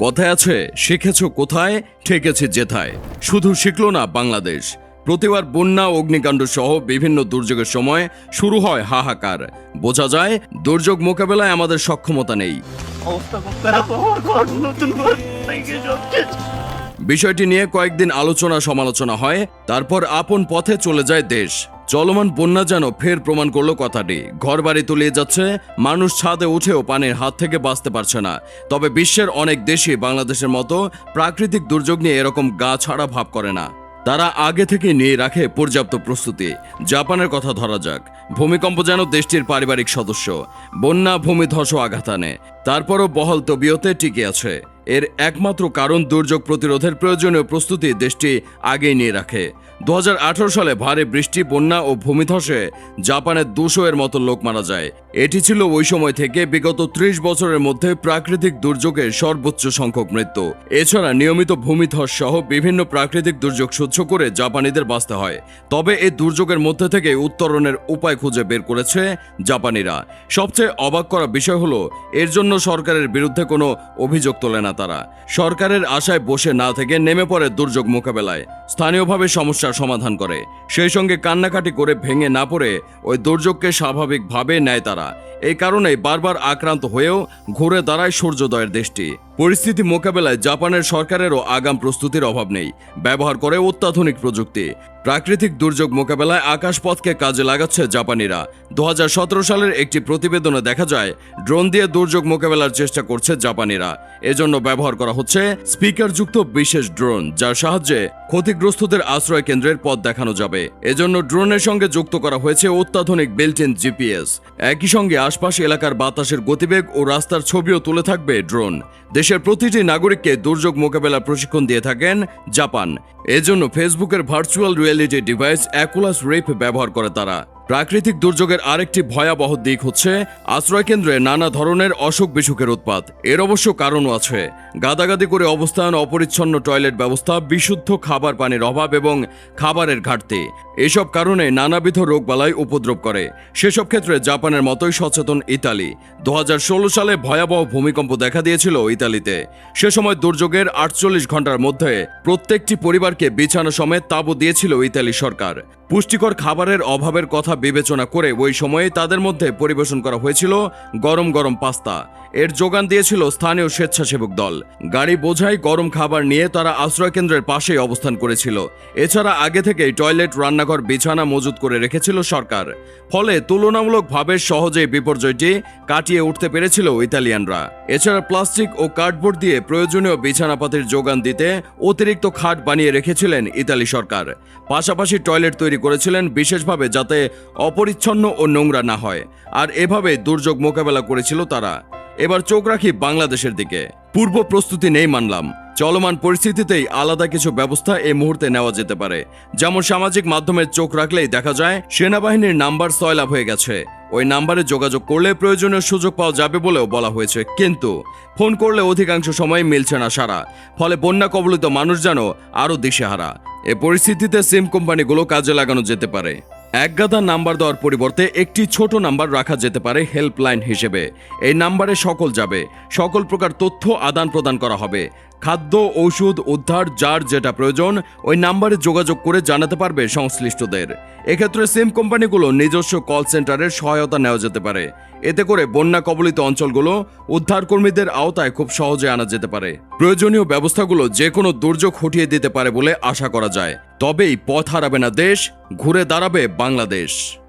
কথায় আছে, শিখেছ কোথায়? ঠেকেছে যেথায়। শুধু শিখল না বাংলাদেশ। প্রতিবার বন্যা, অগ্নিকাণ্ড সহ বিভিন্ন দুর্যোগের সময় শুরু হয় হাহাকার। বোঝা যায়, দুর্যোগ মোকাবেলায় আমাদের সক্ষমতা নেই। বিষয়টি নিয়ে কয়েকদিন আলোচনা সমালোচনা হয়, তারপর আপন পথে চলে যায় দেশ। চলমান বন্যা যেন ফের প্রমাণ করল কথাটি। ঘরবাড়ি তলিয়ে যাচ্ছে, মানুষ ছাদে উঠেও পানির হাত থেকে বাঁচতে পারছে না। তবে বিশ্বের অনেক দেশই বাংলাদেশের মতো প্রাকৃতিক দুর্যোগ নিয়ে এরকম গা ছাড়া ভাব করে না। তারা আগে থেকে নিয়ে রাখে পর্যাপ্ত প্রস্তুতি। জাপানের কথা ধরা যাক। ভূমিকম্প যেন দেশটির পারিবারিক সদস্য। বন্যা, ভূমিধস আঘাত আনে। তারপরও বহল তবিয়তে টিকে আছে। এর একমাত্র কারণ দুর্যোগ প্রতিরোধের প্রয়োজনীয় প্রস্তুতি দেশটি আগেই নিয়ে রাখে। দু হাজার আঠেরো সালে ভারী বৃষ্টি, বন্যা ও ভূমিধসে জাপানের দুশো এর মতো লোক মারা যায়। এটি ছিল ওই সময় থেকে বিগত ত্রিশ বছরের মধ্যে প্রাকৃতিক দুর্যোগের সর্বোচ্চ সংখ্যক মৃত্যু। এছাড়া নিয়মিত ভূমিধস সহ বিভিন্ন প্রাকৃতিক দুর্যোগ সহ্য করে জাপানিদের বাঁচতে হয়। তবে এই দুর্যোগের মধ্যে থেকে উত্তরণের উপায় খুঁজে বের করেছে জাপানিরা। সবচেয়ে অবাক করা বিষয় হলো, এর জন্য সরকারের বিরুদ্ধে কোনো অভিযোগ তোলে না তারা। সরকারের আশায় বসে না থেকে নেমে পড়ে দুর্যোগ মোকাবেলায়। স্থানীয়ভাবে সমস্যার সমাধান করে। সেই সঙ্গে কান্নাকাটি করে ভেঙে না পড়ে ওই দুর্যোগকে স্বাভাবিকভাবে নেয় তারা। এই কারণে বারবার আক্রান্ত হয়েও ঘুরে দাঁড়ায় সূর্যোদয়ের দেশটি। পরিস্থিতি মোকাবেলায় জাপানের সরকারেরও আগাম প্রস্তুতির অভাব নেই। ব্যবহার করে অত্যাধুনিক প্রযুক্তি। প্রাকৃতিক দুর্যোগ মোকাবেলায় আকাশপথকে কাজে লাগাচ্ছে জাপানিরা। দু সালের একটি প্রতিবেদনে দেখা যায়, ড্রোন দিয়ে দুর্যোগ মোকাবেলার চেষ্টা করছে জাপানিরা। এজন্য ব্যবহার করা হচ্ছে স্পিকারযুক্ত বিশেষ ড্রোন, যার সাহায্যে ক্ষতিগ্রস্তদের আশ্রয় কেন্দ্রের পথ দেখানো যাবে। এজন্য ড্রোনের সঙ্গে যুক্ত করা হয়েছে অত্যাধুনিক বিল্ট জিপিএস। একই সঙ্গে আশপাশ এলাকার বাতাসের গতিবেগ ও রাস্তার ছবিও তুলে থাকবে ড্রোন। দেশের প্রতিটি নাগরিককে দুর্যোগ মোকাবেলা প্রশিক্ষণ দিয়ে থাকেন জাপান। এজন্য ফেসবুকের ভার্চুয়াল রিয়েলিটি ডিভাইস অ্যাকুলাস রেপ ব্যবহার করে তারা। প্রাকৃতিক দুর্যোগের আরেকটি ভয়াবহ দিক হচ্ছে আশ্রয়কেন্দ্রে নানা ধরনের অসুখ বিসুখের উৎপাত। এর অবশ্য কারণও আছে। গাদাগাদি করে অবস্থান, অপরিচ্ছন্ন টয়লেট ব্যবস্থা, বিশুদ্ধ খাবার পানির অভাব এবং খাবারের ঘাটতি। এসব কারণে নানাবিধ রোগবালাই উপদ্রব করে। সেসব ক্ষেত্রে জাপানের মতোই সচেতন ইতালি। দু হাজার ষোলো সালে ভয়াবহ ভূমিকম্প দেখা দিয়েছিল ইতালিতে। সে সময় দুর্যোগের আটচল্লিশ ঘণ্টার মধ্যে প্রত্যেকটি পরিবারকে বিছানা সমেত তাঁবু দিয়েছিল ইতালি সরকার। পুষ্টিকর খাবারের অভাবের কথা বিবেচনা করে ওই সময়ে তাদের মধ্যে পরিবেশন করা হয়েছিল গরম গরম পাস্তা। এর যোগান দিয়েছিল স্থানীয় স্বেচ্ছাসেবক দল। গাড়ি বোঝাই গরম খাবার নিয়ে তারা আশ্রয়কেন্দ্রের পাশেই অবস্থান করেছিল। এছাড়া আগে থেকেই টয়লেট, রান্নাঘর, বিছানা মজুত করে রেখেছিল সরকার। ফলে তুলনামূলকভাবে সহজেই বিপর্যয়টি কাটিয়ে উঠতে পেরেছিল ইতালিয়ানরা। এছাড়া প্লাস্টিক ও কার্ডবোর্ড দিয়ে প্রয়োজনীয় বিছানাপাতির যোগান দিতে অতিরিক্ত খাট বানিয়ে রেখেছিলেন ইতালি সরকার। পাশাপাশি টয়লেট তৈরি করেছিলেন বিশেষভাবে যাতে অপরিচ্ছন্ন ও নোংরা না হয়। আর এভাবে দুর্যোগ মোকাবেলা করেছিল তারা। এবার চোখ রাখি বাংলাদেশের দিকে। পূর্ব প্রস্তুতি নেই মানলাম। চলমান পরিস্থিতিতেই আলাদা কিছু ব্যবস্থা এই মুহূর্তে নেওয়া যেতে পারে। যেমন সামাজিক মাধ্যমে চোখ রাখলেই দেখা যায়, সেনাবাহিনীর নাম্বার সয়লাভ হয়ে গেছে। ওই নাম্বারে যোগাযোগ করলে প্রয়োজনীয় সুযোগ পাওয়া যাবে বলেও বলা হয়েছে। কিন্তু ফোন করলে অধিকাংশ সময় মিলছে না সারা। ফলে বন্যা কবলিত মানুষ যেন আরও দিশেহারা। এ পরিস্থিতিতে সিম কোম্পানিগুলো কাজে লাগানো যেতে পারে। একগাদা নাম্বার দেওয়ার পরিবর্তে একটি ছোট নাম্বার রাখা যেতে পারে হেল্পলাইন হিসেবে। এই নাম্বারে সকল যাবে। সকল প্রকার তথ্য আদান প্রদান করা হবে। খাদ্য, ঔষধ, উদ্ধার, যার যেটা প্রয়োজন, ওই নাম্বারে যোগাযোগ করে জানাতে পারবে সংশ্লিষ্টদের। এক্ষেত্রে সিম কোম্পানিগুলো নিজস্ব কল সেন্টারের সহায়তা নেওয়া যেতে পারে। এতে করে বন্যা কবলিত অঞ্চলগুলো উদ্ধারকর্মীদের আওতায় খুব সহজে আনা যেতে পারে। প্রয়োজনীয় ব্যবস্থাগুলো যে কোনো দুর্যোগ হটিয়ে দিতে পারে বলে আশা করা যায়। তবেই পথ হারাবে না দেশ, ঘুরে দাঁড়াবে বাংলাদেশ।